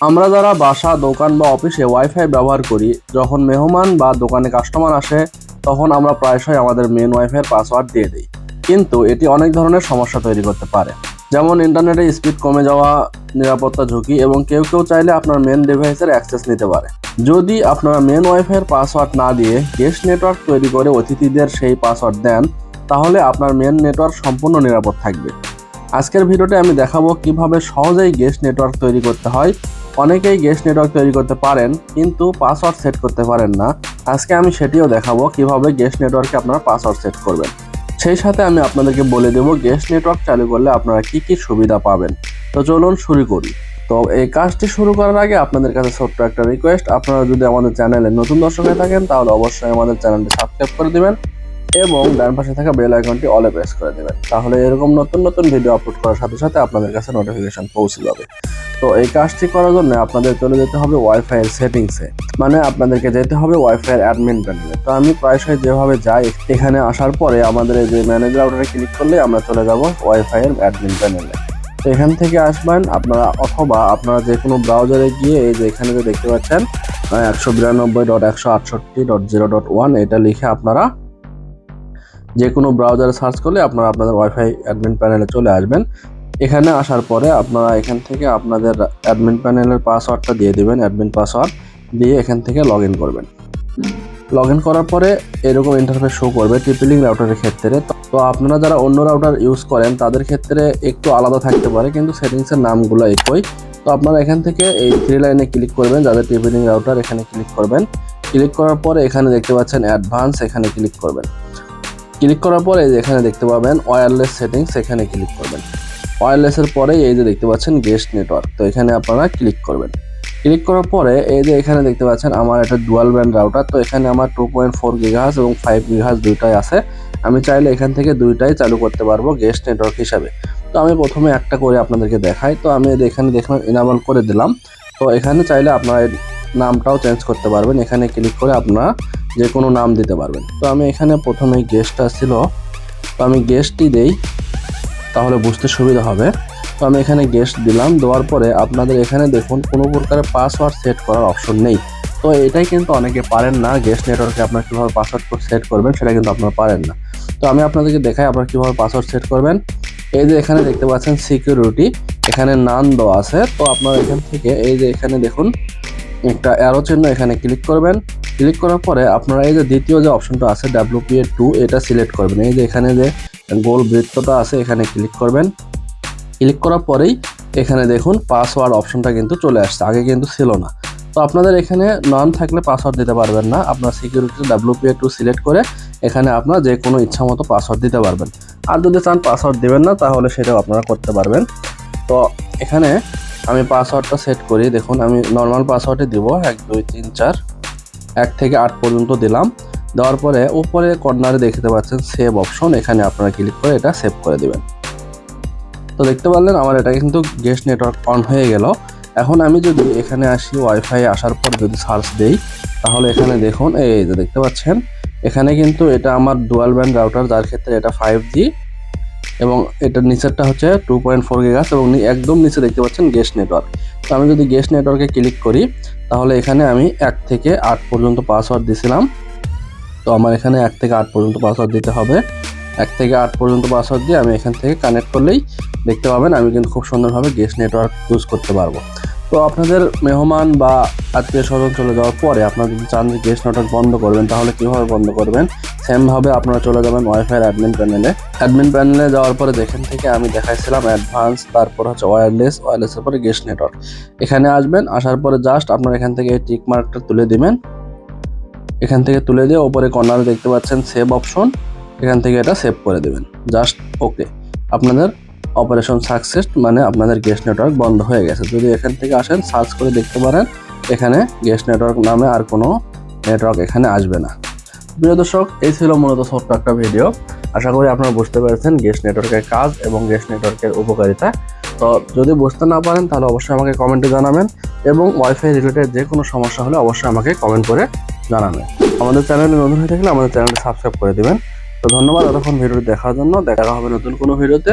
আমরা যারা বাসা, দোকান বা অফিসে ওয়াইফাই ব্যবহার করি, যখন মেহমান বা দোকানে কাস্টমার আসে, তখন আমরা প্রায়শই আমাদের মেন ওয়াইফাইয়ের পাসওয়ার্ড দিয়ে দিই। কিন্তু এটি অনেক ধরনের সমস্যা তৈরি করতে পারে। যেমন ইন্টারনেটে স্পিড কমে যাওয়া, নিরাপত্তা ঝুঁকি এবং কেউ কেউ চাইলে আপনার মেন ডিভাইসের অ্যাক্সেস নিতে পারে। যদি আপনারা মেন ওয়াইফাইয়ের পাসওয়ার্ড না দিয়ে গেস্ট নেটওয়ার্ক তৈরি করে অতিথিদের সেই পাসওয়ার্ড দেন, তাহলে আপনার মেন নেটওয়ার্ক সম্পূর্ণ নিরাপদ থাকবে। আজকের ভিডিওতে আমি দেখাবো কীভাবে সহজেই গেস্ট নেটওয়ার্ক তৈরি করতে হয় অনেকেই গেস্ট নেটওয়ার্ক তৈরি করতে পারেন, কিন্তু পাসওয়ার্ড সেট করতে পারেন না। আজকে আমি সেটিও দেখাবো কীভাবে গেস্ট নেটওয়ার্কে আপনারা পাসওয়ার্ড সেট করবেন। সেই সাথে আমি আপনাদেরকে বলে দেবো গেস্ট নেটওয়ার্ক চালু করলে আপনারা কি কি সুবিধা পাবেন। তো চলুন শুরু করি। তো এই কাজটি শুরু করার আগে আপনাদের কাছে ছোট্ট একটা রিকোয়েস্ট আপনারা যদি আমাদের চ্যানেলে নতুন দর্শক হয়ে থাকেন, তাহলে অবশ্যই আমাদের চ্যানেলটি সাবস্ক্রাইব করে দেবেন এবং ডান পাশে থাকা বেল আইকনটি অলে প্রেস করে দেবেন। তাহলে এরকম নতুন নতুন ভিডিও আপলোড করার সাথে সাথে আপনাদের কাছে নোটিফিকেশন পৌঁছে যাবে। তো এই কাজটি করার জন্য আপনাদের চলে যেতে হবে ওয়াইফাই এর সেটিংসে মানে আপনাদেরকে যেতে হবে ওয়াইফাই এর অ্যাডমিন প্যানেলে তো আমি প্রায়শই যেভাবে যাই, এখানে আসার পরে আমাদের এই যে ম্যানেজার আউটারে ক্লিক করলে আমরা চলে যাব ওয়াইফাই এর অ্যাডমিন প্যানেলে তো এখান থেকে আসবেন, আপনারা অথবা আপনারা যে কোনো ব্রাউজারে গিয়ে এই যে এখানে যে দেখতে পাচ্ছেন একশো বিরানব্বই ডট একশো আটষট্টি ডট জিরো ডট ওয়ান, এটা লিখে আপনারা যে কোনো ব্রাউজারে সার্চ করলে আপনারা আপনাদের ওয়াইফাই অ্যাডমিন প্যানেলে চলে আসবেন। এখানে আসার পরে আপনারা এখান থেকে আপনাদের অ্যাডমিন প্যানেলের পাসওয়ার্ডটা দিয়ে দেবেন অ্যাডমিন পাসওয়ার্ড দিয়ে এখান থেকে লগ ইন করবেন। লগ ইন করার পরে এরকম ইন্টারফেস শো করবে ট্রিপলিং রাউটারের ক্ষেত্রে। তো আপনারা যারা অন্য রাউটার ইউজ করেন, তাদের ক্ষেত্রে একটু আলাদা থাকতে পারে, কিন্তু সেটিংসের নামগুলো একই। তো আপনারা এখান থেকে এই থ্রি লাইনে ক্লিক করবেন, যাদের ট্রিপলিং রাউটার এখানে ক্লিক করবেন। ক্লিক করার পরে এখানে দেখতে পাচ্ছেন অ্যাডভান্স এখানে ক্লিক করবেন। ক্লিক করার পরে এখানে দেখতে পাবেন ওয়্যারলেস সেটিংস এখানে ক্লিক করবেন। ওয়্যারলেসের পরে এই যে দেখতে পাচ্ছেন গেস্ট নেটওয়ার্ক তো এখানে আপনারা ক্লিক করবেন। ক্লিক করার পরে এই যে এখানে দেখতে পাচ্ছেন আমার একটা ডুয়াল ব্যান্ড রাউটার তো এখানে আমার টু পয়েন্ট ফোর গিগাহাস এবং ফাইভ গিগাহাস দুইটাই আছে। আমি চাইলে এখান থেকে দুইটাই চালু করতে পারব গেস্ট নেটওয়ার্ক হিসাবে। তো আমি প্রথমে একটা করে আপনাদেরকে দেখাই। তো আমি এখানে দেখলাম ইনাবল করে দিলাম। তো এখানে চাইলে আপনারা নামটাও চেঞ্জ করতে পারবেন। এখানে ক্লিক করে আপনারা যে কোনো নাম দিতে পারবেন। তো আমি এখানে প্রথমে গেস্টটা ছিল। তো আমি গেস্টটি দেই। তাহলে বুঝতে সুবিধা হবে। তো আমি এখানে গেস্ট দিলাম। দেওয়ার পরে আপনাদের এখানে দেখুন, কোনো প্রকারের পাসওয়ার্ড সেট করার অপশন নেই। তো এটাই কিন্তু অনেকে পারেন না। গেস্ট নেটওয়ার্কে আপনার কীভাবে পাসওয়ার্ড সেট করবেন, সেটা কিন্তু আপনারা পারেন না। তো আমি আপনাদেরকে দেখাই আপনারা কীভাবে পাসওয়ার্ড সেট করবেন। এই যে এখানে দেখতে পাচ্ছেন সিকিউরিটি এখানে নান দেওয়া আছে। তো আপনারা এখান থেকে এই যে এখানে দেখুন একটা অ্যারো চিহ্ন এখানে ক্লিক করবেন। ক্লিক করার পরে আপনারা এই যে দ্বিতীয় যে অপশনটা আছে ডাব্লিউপিএ টু এটা সিলেক্ট করবেন। এই যে এখানে যে গোল বৃত্তটা আছে, এখানে ক্লিক করবেন। ক্লিক করার পরেই এখানে দেখুন পাসওয়ার্ড অপশনটা কিন্তু চলে আসছে। আগে কিন্তু ছিল না। তো আপনাদের এখানে নন থাকলে পাসওয়ার্ড দিতে পারবেন না। আপনার সিকিউরিটি ডাব্লিউপিএ টু সিলেক্ট করে এখানে আপনার যে কোনো ইচ্ছা মতো পাসওয়ার্ড দিতে পারবেন। আর যদি চান পাসওয়ার্ড দেবেন না, তাহলে সেটাও আপনারা করতে পারবেন। তো এখানে আমি পাসওয়ার্ডটা সেট করি, দেখুন, আমি নর্মাল পাসওয়ার্ডে দিব, এক, দুই, তিন, চার, এক থেকে আট পর্যন্ত দিলাম। দেওয়ার পরে উপরে কর্নারে দেখতে পাচ্ছেন সেভ অপশন এখানে আপনারা ক্লিক করে এটা সেভ করে দিবেন। তো দেখতে পারলেন, আমার এটা কিন্তু গেস্ট নেটওয়ার্ক অন হয়ে গেল। এখন আমি যদি এখানে আসি ওয়াইফাই আসার পর যদি সার্চ দেই, তাহলে এখানে দেখুন, এই যে দেখতে পাচ্ছেন, এখানে কিন্তু এটা আমার ডুয়াল ব্যান্ড রাউটার যার ক্ষেত্রে এটা ফাইভ জি এবং এটার নিচেরটা হচ্ছে টু পয়েন্ট ফোর গিগাস এবং একদম নিচে দেখতে পাচ্ছেন গেস্ট নেটওয়ার্ক তো আমি যদি গেস্ট নেটওয়ার্কে ক্লিক করি, তাহলে এখানে আমি এক থেকে আট পর্যন্ত পাসওয়ার্ড দিছিলাম তো আমার এখানে এক থেকে আট পর্যন্ত পাসওয়ার্ড দিতে হবে। এক থেকে আট পর্যন্ত পাসওয়ার্ড দিয়ে আমি এখান থেকে কানেক্ট করলেই দেখতে পাবেন আমি কিন্তু খুব সুন্দরভাবে গেস্ট নেটওয়ার্ক ইউজ করতে পারব। তো আপনাদের মেহমান বা আত্মীয় স্বজন চলে যাওয়ার পরে আপনারা যদি চান যে গেস্ট নেটওয়ার্ক বন্ধ করবেন, তাহলে কীভাবে বন্ধ করবেন? সেমভাবে আপনারা চলে যাবেন ওয়াইফাই অ্যাডমিন প্যানেলে অ্যাডমিন প্যানেলে যাওয়ার পরে যেখান থেকে আমি দেখাইছিলাম অ্যাডভান্স তারপর হচ্ছে ওয়্যারলেস ওয়্যারলেসের পরে গেস্ট নেটওয়ার্ক এখানে আসবেন, আসার পরে জাস্ট আপনারা এখান থেকে এই টিক মার্কটা তুলে দিবেন। এখান থেকে তুলে দিয়ে ওপরে কর্নারে দেখতে পাচ্ছেন সেভ অপশন এখান থেকে এটা সেভ করে দেবেন। জাস্ট ওকে আপনাদের অপারেশন সাকসেস মানে আপনাদের গেস্ট নেটওয়ার্ক বন্ধ হয়ে গেছে। যদি এখান থেকে আসেন সার্চ করে দেখতে পারেন, এখানে গেস্ট নেটওয়ার্ক নামে আর কোনো নেটওয়ার্ক এখানে আসবে না। প্রিয় দর্শক, এই ছিল মূলত ছোট্ট একটা ভিডিও আশা করি আপনারা বুঝতে পেরেছেন গেস্ট নেটওয়ার্কের কাজ এবং গেস্ট নেটওয়ার্কের উপকারিতা। তো যদি বুঝতে না পারেন, তাহলে অবশ্যই আমাকে কমেন্টে জানাবেন এবং ওয়াইফাই রিলেটেড যে কোনো সমস্যা হলে অবশ্যই আমাকে কমেন্ট করে জানাবেন। আমাদের চ্যানেলে নতুন হয়ে থাকলে আমাদের চ্যানেলটি সাবস্ক্রাইব করে দেবেন। তো ধন্যবাদ এতক্ষণ ভিডিওটি দেখার জন্য। দেখা হবে নতুন কোনো ভিডিওতে